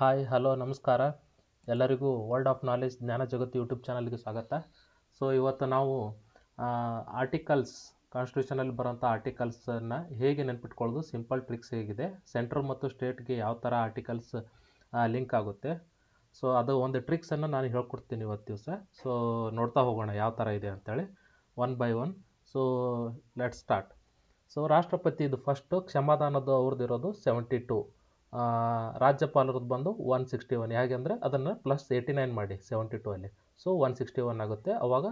Hi hello ನಮಸ್ಕಾರ. ಎಲ್ಲರಿಗೂ world of knowledge ಜ್ಞಾನ ಜಗತ್ತು ಯೂಟ್ಯೂಬ್ ಚಾನಲ್ಗೆ ಸ್ವಾಗತ. ಸೊ ಇವತ್ತು ನಾವು ಆರ್ಟಿಕಲ್ಸ್ ಕಾನ್ಸ್ಟಿಟ್ಯೂಷನಲ್ಲಿ ಬರೋಂಥ ಆರ್ಟಿಕಲ್ಸನ್ನು ಹೇಗೆ ನೆನ್ಪಿಟ್ಕೊಳ್ಳೋದು ಸಿಂಪಲ್ ಟ್ರಿಕ್ಸ್ ಹೇಗಿದೆ ಸೆಂಟ್ರಲ್ ಮತ್ತು ಸ್ಟೇಟ್ಗೆ ಯಾವ ಥರ ಆರ್ಟಿಕಲ್ಸ್ ಲಿಂಕ್ ಆಗುತ್ತೆ. ಸೊ ಅದು ಒಂದು ಟ್ರಿಕ್ಸನ್ನು ನಾನು ಹೇಳ್ಕೊಡ್ತೀನಿ ಇವತ್ತು ದಿವಸ. ಸೊ ನೋಡ್ತಾ ಹೋಗೋಣ ಯಾವ ಥರ ಇದೆ ಅಂತೇಳಿ one by one so let start so ರಾಷ್ಟ್ರಪತಿದು first ಕ್ಷಮಾದಾನದ ಅವ್ರದ್ದು ಇರೋದು ಸೆವೆಂಟಿ ಟು ರಾಜ್ಯಪಾಲರದ್ದು ಬಂದು ಒನ್ ಸಿಕ್ಸ್ಟಿ ಒನ್ ಹೇಗೆ ಅಂದರೆ ಅದನ್ನು ಪ್ಲಸ್ ಏಯ್ಟಿ ನೈನ್ ಮಾಡಿ ಸೆವೆಂಟಿ ಟು ಅಲ್ಲಿ. ಸೊ ಒನ್ ಸಿಕ್ಸ್ಟಿ ಒನ್ ಆಗುತ್ತೆ. ಅವಾಗ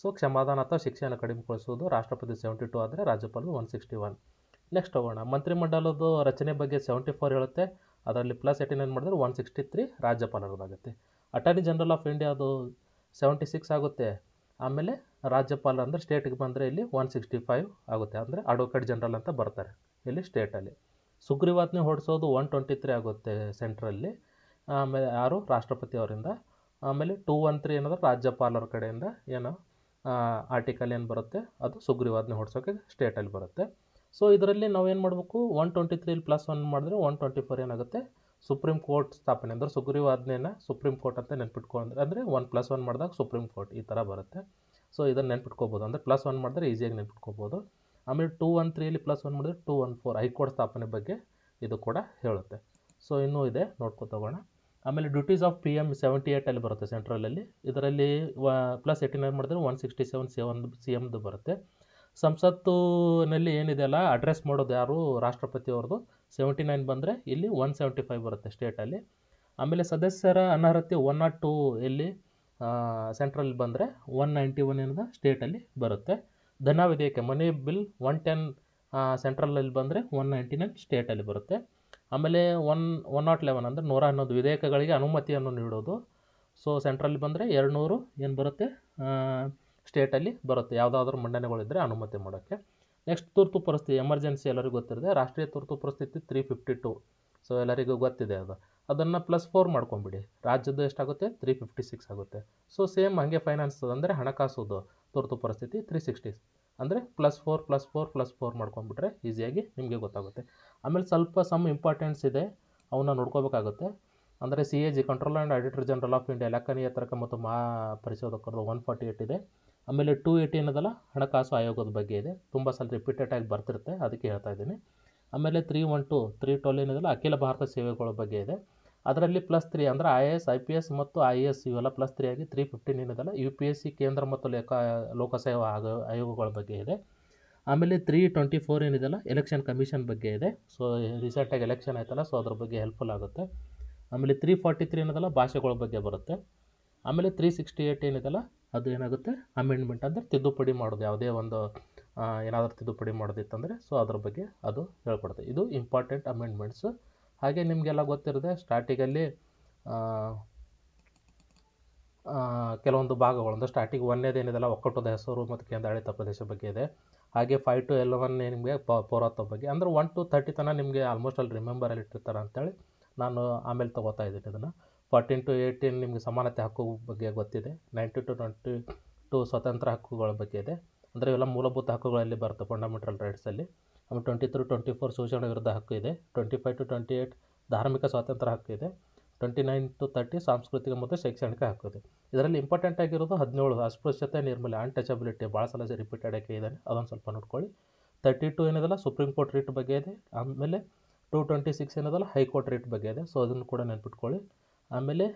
ಸೊ ಕ್ಷಮಾದಾನ ಅಥವಾ ಶಿಕ್ಷೆಯನ್ನು ಕಡಿಮೆಗೊಳಿಸುವುದು ರಾಷ್ಟ್ರಪತಿ ಸೆವೆಂಟಿ ಟು ಆದರೆ ರಾಜ್ಯಪಾಲರು ಒನ್ ಸಿಕ್ಸ್ಟಿ ಒನ್ ನೆಕ್ಸ್ಟ್ ಹೋಗೋಣ ಮಂತ್ರಿಮಂಡಲದ ರಚನೆ ಬಗ್ಗೆ ಸೆವೆಂಟಿ ಫೋರ್ ಹೇಳುತ್ತೆ. ಅದರಲ್ಲಿ ಪ್ಲಸ್ ಏಯ್ಟಿ ನೈನ್ ಮಾಡಿದ್ರೆ ಒನ್ ಸಿಕ್ಸ್ಟಿ ತ್ರೀ ರಾಜ್ಯಪಾಲರದಾಗುತ್ತೆ ಅಟಾರ್ನಿ ಜನರಲ್ ಆಫ್ ಇಂಡಿಯಾದು ಸೆವೆಂಟಿ ಸಿಕ್ಸ್ ಆಗುತ್ತೆ. ಆಮೇಲೆ ರಾಜ್ಯಪಾಲ ಅಂದರೆ ಸ್ಟೇಟಿಗೆ ಬಂದರೆ ಇಲ್ಲಿ ಒನ್ ಸಿಕ್ಸ್ಟಿ ಫೈವ್ ಆಗುತ್ತೆ. ಅಂದರೆ ಅಡ್ವೊಕೇಟ್ ಜನರಲ್ ಅಂತ ಬರ್ತಾರೆ ಇಲ್ಲಿ ಸ್ಟೇಟಲ್ಲಿ ಸುಗ್ರೀವಾಜ್ಞೆ ಹೊಡಿಸೋದು ಒನ್ ಟ್ವೆಂಟಿ ತ್ರೀ ಆಗುತ್ತೆ ಸೆಂಟ್ರಲ್ಲಿ ಆಮೇಲೆ ಯಾರು? ರಾಷ್ಟ್ರಪತಿ ಅವರಿಂದ. ಆಮೇಲೆ ಟೂ ಒನ್ ತ್ರೀ ಏನಂದ್ರೆ ರಾಜ್ಯಪಾಲರ ಕಡೆಯಿಂದ ಏನು ಆರ್ಟಿಕಲ್ ಏನು ಬರುತ್ತೆ, ಅದು ಸುಗ್ರೀವಾಜ್ಞೆ ಹೊಡ್ಸೋಕೆ ಸ್ಟೇಟಲ್ಲಿ ಬರುತ್ತೆ. ಸೊ ಇದರಲ್ಲಿ ನಾವೇನು ಮಾಡಬೇಕು? ಒನ್ ಟ್ವೆಂಟಿ ತ್ರೀಲಿ ಪ್ಲಸ್ ಒನ್ ಮಾಡಿದ್ರೆ ಒನ್ ಟ್ವೆಂಟಿ ಫೋರ್ ಏನಾಗುತ್ತೆ? ಸುಪ್ರೀಂ ಕೋರ್ಟ್ ಸ್ಥಾಪನೆ, ಅಂದರೆ ಸುಗ್ರೀವಾಜ್ಞೆನ ಸುಪ್ರೀಂ ಕೋರ್ಟ್ ಅಂತ ನೆನ್ಪಿಟ್ಕೊಂಡ್ರೆ, ಅಂದರೆ ಒನ್ ಪ್ಲಸ್ ಒನ್ ಮಾಡಿದಾಗ ಸುಪ್ರೀಂ ಕೋರ್ಟ್ ಈ ಥರ ಬರುತ್ತೆ. ಸೊ ಇದನ್ನು ನೆನ್ಪಿಟ್ಕೋಬೋದು. ಅಂದರೆ ಪ್ಲಸ್ ಒನ್ ಮಾಡಿದ್ರೆ ಈಸಿಯಾಗಿ ನೆನ್ಪಿಟ್ಕೋಬೋದು. ಆಮೇಲೆ ಟೂ ಒನ್ ತ್ರೀಲಿ ಪ್ಲಸ್ ಒನ್ ಮಾಡಿದ್ರೆ two one four high court ಸ್ಥಾಪನೆ ಬಗ್ಗೆ ಇದು ಕೂಡ ಹೇಳುತ್ತೆ. ಸೊ ಇನ್ನೂ ಇದೆ ನೋಡ್ಕೊತೋಗೋಣ ಆಮೇಲೆ duties of P M seventy ಏಯ್ಟಲ್ಲಿ ಬರುತ್ತೆ ಸೆಂಟ್ರಲಲ್ಲಿ ಇದರಲ್ಲಿ ವ ಪ್ಲಸ್ ಏಯ್ಟಿ ನೈನ್ ಮಾಡಿದ್ರೆ one sixty seven seven C ಎಮ್ದು ಬರುತ್ತೆ. ಸಂಸತ್ತಿನಲ್ಲಿ ಏನಿದೆಯಲ್ಲ ಅಡ್ರೆಸ್ ಮಾಡೋದು ಯಾರು? ರಾಷ್ಟ್ರಪತಿ ಅವ್ರದ್ದು. ಸೆವೆಂಟಿ ನೈನ್ ಬಂದರೆ ಇಲ್ಲಿ ಒನ್ ಸೆವೆಂಟಿ ಫೈವ್ ಬರುತ್ತೆ ಸ್ಟೇಟಲ್ಲಿ ಆಮೇಲೆ ಸದಸ್ಯರ ಅನರ್ಹತೆ ಒನ್ ನಾಟ್ ಟು ಇಲ್ಲಿ ಸೆಂಟ್ರಲ್ಲಿ ಬಂದರೆ ಒನ್ ನೈಂಟಿ ಒನ್ ಏನದ ಸ್ಟೇಟಲ್ಲಿ ಬರುತ್ತೆ. ಧನ ವಿಧೇಯಕ ಮನಿ ಬಿಲ್ ಒನ್ ಟೆನ್ ಸೆಂಟ್ರಲಲ್ಲಿ ಬಂದರೆ ಒನ್ ನೈಂಟಿ ನೈನ್ ಸ್ಟೇಟಲ್ಲಿ ಬರುತ್ತೆ. ಆಮೇಲೆ ಒನ್ ಒನ್ ನಾಟ್ ಲೆವೆನ್ ಅಂದರೆ ನೂರ ಹನ್ನೊಂದು ವಿಧೇಯಕಗಳಿಗೆ ಅನುಮತಿಯನ್ನು ನೀಡೋದು. ಸೊ ಸೆಂಟ್ರಲ್ಲಿ ಬಂದರೆ ಎರಡು ನೂರು ಏನು ಬರುತ್ತೆ? ಸ್ಟೇಟಲ್ಲಿ ಬರುತ್ತೆ. ಯಾವುದಾದ್ರೂ ಮಂಡನೆಗಳಿದ್ದರೆ ಅನುಮತಿ ಮಾಡೋಕ್ಕೆ. ನೆಕ್ಸ್ಟ್ ತುರ್ತು ಪರಿಸ್ಥಿತಿ, ಎಮರ್ಜೆನ್ಸಿ ಎಲ್ಲರಿಗೂ ಗೊತ್ತಿರುತ್ತೆ. ರಾಷ್ಟ್ರೀಯ ತುರ್ತು ಪರಿಸ್ಥಿತಿ ತ್ರೀ ಫಿಫ್ಟಿ ಟು. ಸೊ, ಎಲ್ಲರಿಗೂ ಗೊತ್ತಿದೆ ಅದು. ಅದನ್ನು ಪ್ಲಸ್ ಫೋರ್ ಮಾಡ್ಕೊಂಬಿಡಿ ರಾಜ್ಯದ್ದು ಎಷ್ಟಾಗುತ್ತೆ? ತ್ರೀ ಫಿಫ್ಟಿ ಸಿಕ್ಸ್ ಆಗುತ್ತೆ. ಸೊ, ಸೇಮ್ ಹಾಗೆ ಫೈನಾನ್ಸ್ ಅಂದರೆ ಹಣಕಾಸುದು ತುರ್ತು ಪರಿಸ್ಥಿತಿ ತ್ರೀ ಸಿಕ್ಸ್ಟೀಸ್ ಅಂದರೆ plus four plus four plus four ಮಾಡ್ಕೊಂಡ್ಬಿಟ್ರೆ ಈಸಿಯಾಗಿ ನಿಮಗೆ ಗೊತ್ತಾಗುತ್ತೆ. ಆಮೇಲೆ ಸ್ವಲ್ಪ ಸಮ್ ಇಂಪಾರ್ಟೆನ್ಸ್ ಇದೆ ಅವನ್ನ ನೋಡ್ಕೋಬೇಕಾಗುತ್ತೆ. ಅಂದರೆ C A G control and auditor general of India ಲೆಕ್ಕ ನಿಯಂತ್ರಕ ಮತ್ತು ಮಾ ಪರಿಶೋಧಕರದು ಒನ್ ಫಾರ್ಟಿ ಏಯ್ಟ್ ಇದೆ. ಆಮೇಲೆ ಟೂ ಏಯ್ಟಿ ಏನದಲ್ಲ ಹಣಕಾಸು ಆಯೋಗದ ಬಗ್ಗೆ ಇದೆ. ತುಂಬ ಸಲ ರಿಪೀಟೆಡ್ ಆಗಿ ಬರ್ತಿರುತ್ತೆ, ಅದಕ್ಕೆ ಹೇಳ್ತಾ ಇದ್ದೀನಿ. ಆಮೇಲೆ three one two three twelve ಏನಿದೆಲ್ಲ ಅಖಿಲ ಭಾರತ ಸೇವೆಗಳ ಬಗ್ಗೆ ಇದೆ. ಅದರಲ್ಲಿ ಪ್ಲಸ್ ತ್ರೀ ಅಂದರೆ I A S I P S ಮತ್ತು ಐ ಎ ಎಸ್ ಇವೆಲ್ಲ ಪ್ಲಸ್ ತ್ರೀ ಆಗಿ ತ್ರೀ ಫಿಫ್ಟೀನ್ ಏನಿದೆಲ್ಲ ಯು ಪಿ ಎಸ್ ಸಿ ಕೇಂದ್ರ ಮತ್ತು ಲೇಖ ಲೋಕಸೇವಾ ಆಗ, ಆಯೋಗಗಳ ಬಗ್ಗೆ ಇದೆ. ಆಮೇಲೆ ತ್ರೀ ಟ್ವೆಂಟಿ ಫೋರ್ ಏನಿದೆಲ್ಲ? ಎಲೆಕ್ಷನ್ ಕಮಿಷನ್ ಬಗ್ಗೆ ಇದೆ. ಸೊ ರೀಸೆಂಟಾಗಿ ಎಲೆಕ್ಷನ್ ಆಯ್ತಲ್ಲ ಸೊ ಅದ್ರ ಬಗ್ಗೆ ಹೆಲ್ಪ್ಫುಲ್ ಆಗುತ್ತೆ. ಆಮೇಲೆ ತ್ರೀ ಫಾರ್ಟಿ ತ್ರೀ ಏನದಲ್ಲ? ಭಾಷೆಗಳ ಬಗ್ಗೆ ಬರುತ್ತೆ. ಆಮೇಲೆ ತ್ರೀ ಸಿಕ್ಸ್ಟಿ ಏಯ್ಟ್ ಏನಿದೆಲ್ಲ? ಅದು ಏನಾಗುತ್ತೆ? ಅಮೆಂಡ್ಮೆಂಟ್ ಅಂದರೆ ತಿದ್ದುಪಡಿ ಮಾಡೋದು. ಯಾವುದೇ ಒಂದು ಏನಾದರೂ ತಿದ್ದುಪಡಿ ಮಾಡೋದಿತ್ತಂದರೆ ಸೊ ಅದ್ರ ಬಗ್ಗೆ ಅದು ಹೇಳ್ಕೊಡುತ್ತೆ. ಇದು ಇಂಪಾರ್ಟೆಂಟ್ ಅಮೆಂಡ್ಮೆಂಟ್ಸು ಹಾಗೆ ನಿಮಗೆಲ್ಲ ಗೊತ್ತಿರದೆ ಸ್ಟಾರ್ಟಿಂಗಲ್ಲಿ ಕೆಲವೊಂದು ಭಾಗಗಳು ಸ್ಟಾರ್ಟಿಂಗ್ ಒಂದೇದು ಏನಿದೆಲ್ಲ ಒಕ್ಕೂಟದ ಹೆಸರು ಮತ್ತು ಕೇಂದ್ರಾಡಳಿತ ಪ್ರದೇಶ ಬಗ್ಗೆ ಇದೆ. ಹಾಗೆ ಫೈವ್ ಟು ಎಲೆವನ್ ನಿಮಗೆ ಪೌರತ್ವ ಬಗ್ಗೆ, ಅಂದರೆ ಒನ್ ಟು ತರ್ಟಿ ತನಕ ನಿಮಗೆ ಆಲ್ಮೋಸ್ಟ್ ಅಲ್ಲಿ ರಿಮೆಂಬರಲ್ಲಿ ಇಟ್ಟಿರ್ತಾರೆ ಅಂತೇಳಿ ನಾನು ಆಮೇಲೆ ತೊಗೋತಾ ಇದ್ದೀನಿ ಇದನ್ನು. ಫಾರ್ಟೀನ್ ಟು ಏಯ್ಟೀನ್ ನಿಮಗೆ ಸಮಾನತೆ ಹಕ್ಕು ಬಗ್ಗೆ ಗೊತ್ತಿದೆ. ನೈಂಟಿ ಟು ಟ್ವೆಂಟಿ ಟು ಸ್ವತಂತ್ರ ಹಕ್ಕುಗಳ ಬಗ್ಗೆ ಇದೆ. ಅಂದರೆ ಇವೆಲ್ಲ ಮೂಲಭೂತ ಹಕ್ಕುಗಳಲ್ಲಿ ಬರುತ್ತೆ ಫಂಡಮೆಂಟಲ್ ರೈಟ್ಸಲ್ಲಿ ಆಮೇಲೆ ಟ್ವೆಂಟಿ ತ್ರೀ ಟ್ವೆಂಟಿ ಫೋರ್ ಶೋಷಣೆ ವಿರುದ್ಧ ಹಕ್ಕು ಇದೆ. Twenty five two twenty eight ಧಾರ್ಮಿಕ ಸ್ವಾತಂತ್ರ್ಯ ಹಕ್ಕು ಇದೆ. ಟ್ವೆಂಟಿ ನೈನ್ ಟು ತರ್ಟಿ ಸಾಂಸ್ಕೃತಿಕ ಮತ್ತು ಶೈಕ್ಷಣಿಕ ಹಕ್ಕು ಇದೆ. ಇದರಲ್ಲಿ ಇಂಪಾರ್ಟೆಂಟ್ ಆಗಿರೋದು ಹದಿನೇಳು ಅಸ್ಪೃಶ್ಯತೆ, ನಿರ್ಮೂಲ ಅನ್ಟಚಬಿಲಿಟಿ ಭಾಳ ಸಲ ರಿಪೀಟೆಡ್ ಆಗಿ ಇದೆ ಅದೊಂದು ಸ್ವಲ್ಪ ನೋಡ್ಕೊಳ್ಳಿ. ತರ್ಟಿ ಟು ಏನಿದೆಲ್ಲ ಸುಪ್ರೀಂ ಕೋರ್ಟ್ ರೇಟ್ ಬಗ್ಗೆ ಇದೆ. ಆಮೇಲೆ ಟು ಟ್ವೆಂಟಿ ಸಿಕ್ಸ್ ಏನದಲ್ಲ ಹೈಕೋರ್ಟ್ ರೇಟ್ ಬಗ್ಗೆ ಇದೆ. ಸೊ ಅದನ್ನು ಕೂಡ ನೆನ್ಪಿಟ್ಕೊಳ್ಳಿ. ಆಮೇಲೆ